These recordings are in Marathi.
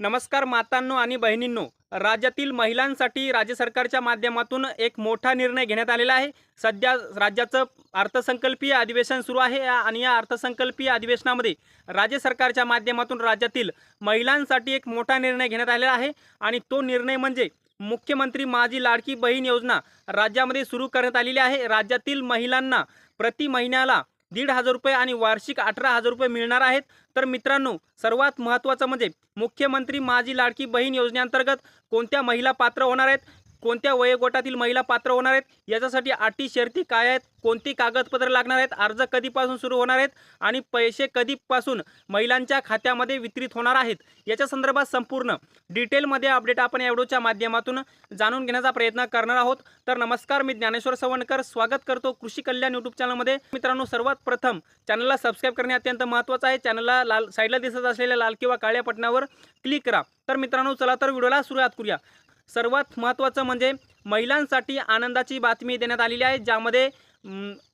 नमस्कार मातांनो आणि बहिणींनो. राज्यातील महिलांसाठी राज्य सरकारच्या माध्यमातून एक मोठा निर्णय घेण्यात आलेला आहे. सध्या राज्याचं अर्थसंकल्पीय अधिवेशन सुरू आहे या- आणि या अर्थसंकल्पीय अधिवेशनामध्ये राज्य सरकारच्या माध्यमातून राज्यातील महिलांसाठी एक मोठा निर्णय घेण्यात आलेला आहे आणि तो निर्णय म्हणजे मुख्यमंत्री माझी लाडकी बहीण योजना राज्यामध्ये सुरू करण्यात आलेली आहे. राज्यातील महिलांना प्रति महिन्याला दीड हजार रुपये आणि वार्षिक अठरा हजार रुपये मिळणार आहेत. तर मित्रांनो सर्वात महत्त्वाचं म्हणजे मुख्यमंत्री माझी लाडकी बहीण योजनेअंतर्गत कोणत्या महिला पात्र होणार आहेत? कोणत्या वयोगटातील महिला पात्र होणार आहेत? याच्यासाठी अटी शर्ती काय आहेत? कोणती कागदपत्रं लागणार आहेत? अर्ज कधीपासून सुरू होणार आहेत? आणि पैसे कधीपासून महिलांच्या खात्यामध्ये वितरित होणार आहेत? याच्या संदर्भात संपूर्ण डिटेलमध्ये अपडेट आपण या व्हिडिओच्या माध्यमातून जाणून घेण्याचा प्रयत्न करणार आहोत. तर नमस्कार मी ज्ञानेश्वर सवणकर. स्वागत करतो कृषी कल्याण यूट्यूब चॅनलमध्ये. मित्रांनो सर्वात प्रथम चॅनलला सबस्क्राईब करणे अत्यंत महत्त्वाचं आहे. चॅनलला लाल साईडला दिसत असलेल्या लाल किंवा काळ्या बटनावर क्लिक करा. तर मित्रांनो चला तर व्हिडिओला सुरुवात करूया. सर्वात महत्त्वाचं म्हणजे महिलांसाठी आनंदाची बातमी देण्यात आलेली आहे ज्यामध्ये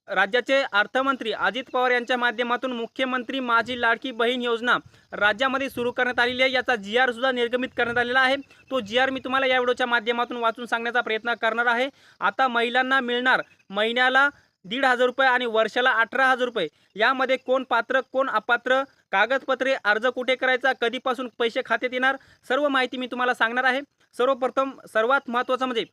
राज्याचे अर्थमंत्री अजित पवार यांच्या माध्यमातून मुख्यमंत्री माझी लाडकी बहीण योजना राज्यामध्ये सुरू करण्यात आलेली आहे. याचा जी आर सुद्धा निर्गमित करण्यात आलेला आहे. तो जी आर मी तुम्हाला या व्हिडिओच्या माध्यमातून वाचून सांगण्याचा प्रयत्न करणार आहे. आता महिलांना मिळणार महिन्याला दीड हजार रुपये आणि वर्षाला अठरा हजार रुपये. यामध्ये कोण पात्र कोण अपात्र कागदपत्रे अर्ज कुठे करायचा कधीपासून पैसे खात्यात येणार सर्व माहिती मी तुम्हाला सांगणार आहे. सर्वप्रथम सर्वात महत्त्वाचं म्हणजे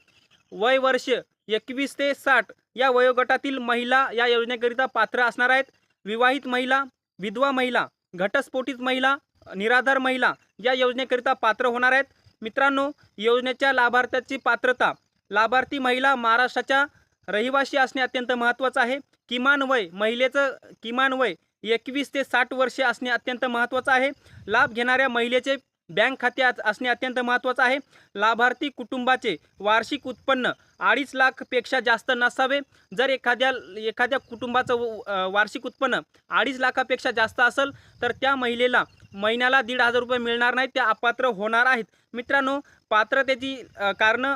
वय वर्ष एकवीस ते साठ या वयोगटातील महिला या योजनेकरिता पात्र असणार आहेत. विवाहित महिला विधवा महिला घटस्फोटित महिला निराधार महिला या योजनेकरिता पात्र होणार आहेत. मित्रांनो योजनेच्या लाभार्थ्याची पात्रता लाभार्थी महिला महाराष्ट्राच्या रहिवाशी असणे अत्यंत महत्त्वाचं आहे. किमान वय महिलेचं किमान वय एकवीस ते साठ वर्षे असणे अत्यंत महत्त्वाचं आहे. लाभ घेणाऱ्या महिलेचे बँक खाते आज- असणे अत्यंत महत्त्वाचं आहे. लाभार्थी कुटुंबाचे वार्षिक उत्पन्न अडीच लाखपेक्षा जास्त नसावे. जर एखाद्या एखाद्या कुटुंबाचं व- वार्षिक उत्पन्न अडीच लाखापेक्षा जास्त असेल तर त्या महिलेला महिन्याला दीड हजार रुपये मिळणार नाहीत त्या अपात्र होणार आहेत. मित्रांनो पात्रतेची कारणं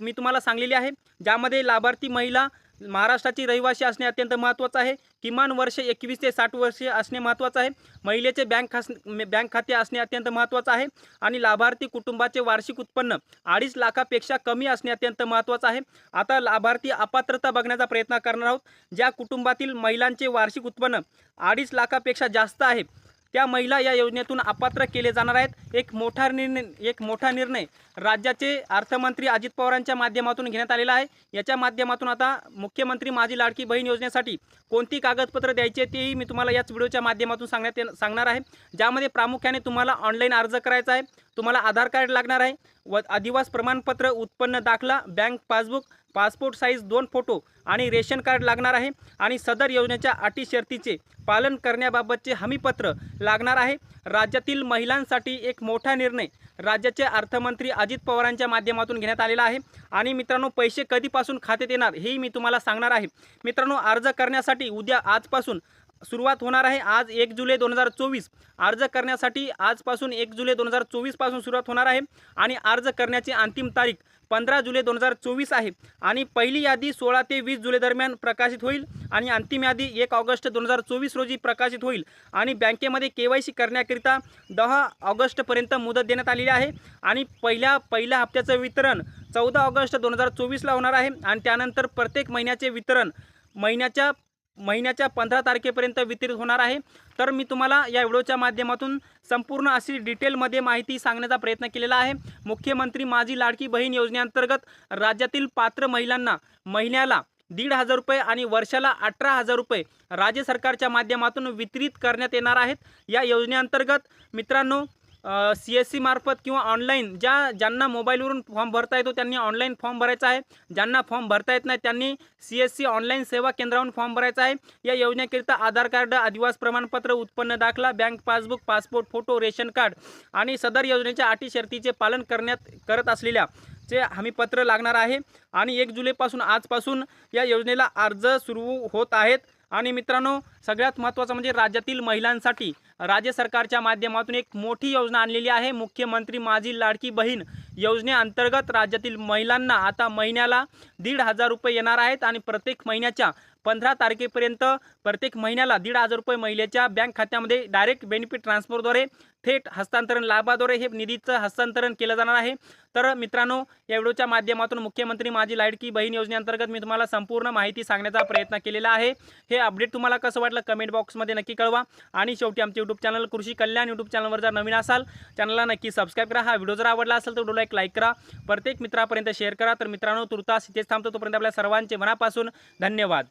मी तुम्हाला सांगलेली आहे. ज्यामध्ये लाभार्थी महिला महाराष्ट्राची रहिवासी असणे अत्यंत महत्त्वाचं आहे. किमान वर्ष एकवीस ते साठ वर्षे असणे महत्त्वाचं आहे. महिलेचे बँक खास बँक खाते असणे अत्यंत महत्त्वाचं आहे. आणि लाभार्थी कुटुंबाचे वार्षिक उत्पन्न अडीच लाखापेक्षा कमी असणे अत्यंत महत्त्वाचं आहे. आता लाभार्थी अपात्रता बघण्याचा प्रयत्न करणार आहोत. ज्या कुटुंबातील महिलांचे वार्षिक उत्पन्न अडीच लाखापेक्षा जास्त आहे त्या महिला या योजनेतून अपात्र केले जाणार आहेत. एक मोठा निर्णय एक मोठा निर्णय राज्याचे अर्थमंत्री अजित पवारांच्या माध्यमातून घेण्यात आलेला आहे. याच्या माध्यमातून आता मुख्यमंत्री माझी लाडकी बहीण योजनेसाठी कोणती कागदपत्र द्यायची आहे तेही मी तुम्हाला याच व्हिडिओच्या माध्यमातून सांगण्यात सांगणार आहे. ज्यामध्ये प्रामुख्याने तुम्हाला ऑनलाईन अर्ज करायचा आहे. तुम्हाला आधार कार्ड लागणार आहे. व अधिवास प्रमाणपत्र उत्पन्न दाखला बँक पासबुक पासपोर्ट साईज दोन फोटो आणि रेशन कार्ड लागणार आहे. आणि सदर योजनेच्या अटी शर्तीचे पालन करण्याबाबतचे हमीपत्र लागणार आहे. राज्यातील महिलांसाठी एक मोठा निर्णय राज्याचे अर्थमंत्री अजित पवारांच्या माध्यमातून घेण्यात आलेला आहे. आणि मित्रांनो पैसे कधीपासून खात्यात येणार हेही मी तुम्हाला सांगणार आहे. मित्रांनो अर्ज करण्यासाठी उद्या आजपासून सुरुवात होणार आहे आज एक जुलै दोन हजार चोवीस. अर्ज करण्यासाठी आजपासून एक जुलै दोन हजार चोवीसपासून सुरुवात होणार आहे आणि अर्ज करण्याची अंतिम तारीख पंधरा जुलै दोन हजार चोवीस आहे. आणि पहिली यादी सोळा ते वीस जुलै दरम्यान प्रकाशित होईल आणि अंतिम यादी एक ऑगस्ट दोन हजार चोवीस रोजी प्रकाशित होईल. आणि बँकेमध्ये के वाय सी करण्याकरिता दहा ऑगस्टपर्यंत मुदत देण्यात आलेली आहे. आणि पहिल्या पहिल्या हप्त्याचं वितरण चौदा ऑगस्ट दोन हजार चोवीसला होणार आहे. आणि त्यानंतर प्रत्येक महिन्याचे वितरण महिन्याच्या महिन्याच्या पंधरा तारखेपर्यंत वितरित होणार आहे. तर मी तुम्हाला या व्हिडिओच्या माध्यमातून संपूर्ण अशी डिटेलमध्ये माहिती सांगण्याचा प्रयत्न केलेला आहे. मुख्यमंत्री माझी लाडकी बहीण योजनेअंतर्गत राज्यातील पात्र महिलांना महिन्याला दीड हजार रुपये आणि वर्षाला अठरा हजार रुपये राज्य सरकारच्या माध्यमातून वितरित करण्यात येणार आहेत. या योजनेअंतर्गत मित्रांनो सी एस सी मार्फत किंवा ऑनलाईन ज्या ज्यांना मोबाईलवरून फॉर्म भरता येतो त्यांनी ऑनलाईन फॉर्म भरायचा आहे. ज्यांना फॉर्म भरता येत नाही त्यांनी सी एस सी ऑनलाईन सेवा केंद्रावरून फॉर्म भरायचा आहे. या योजनेकरिता आधार कार्ड अधिवास प्रमाणपत्र उत्पन्न दाखला bank passbook passport photo ration card आणि सदर योजनेच्या अटी शर्तीचे पालन करण्यात करत असलेल्या चे हमीपत्र लागणार आहे. आणि एक जुलैपासून आजपासून या योजनेला अर्ज सुरू होत आहेत. आणि मित्रांनो सगळ्यात महत्त्वाचं म्हणजे राज्यातील महिलांसाठी राज्य सरकारच्या माध्यमातून एक मोठी योजना आणलेली आहे. मुख्यमंत्री माझी लाडकी बहीण योजनेअंतर्गत राज्यातील महिलांना आता महिन्याला दीड हजार रुपये येणार आहेत आणि प्रत्येक महिन्याच्या पंधरा तारखेपर्यंत प्रत्येक महिन्याला दीड हजार रुपये महिलेच्या बँक खात्यामध्ये डायरेक्ट बेनिफिट ट्रान्सफरद्वारे थेट हस्तांतरण लाभाद्वारे हे निधीचं हस्तांतरण केलं जाणार आहे. तर मित्रांनो या व्हिडिओच्या माध्यमातून मुख्यमंत्री माझी लाडकी बहीण योजनेअंतर्गत मी तुम्हाला संपूर्ण माहिती सांगण्याचा प्रयत्न केलेला आहे. हे अपडेट तुम्हाला कसं वाटलं कमेंट बॉक्समध्ये नक्की कळवा. आणि शेवटी आमचे यूट्यूब चॅनल कृषी कल्याण यूट्यूब चॅनलवर जर नवीन असाल चॅनलला नक्की सबस्क्राईब करा. हा व्हिडिओ जर आवडला असेल तर व्हिडिओला एक लाईक करा. प्रत्येक मित्रापर्यंत शेअर करा. तर मित्रांनो तुर्तास इथेच थांबतो. तोपर्यंत आपल्या सर्वांचे मनापासून धन्यवाद.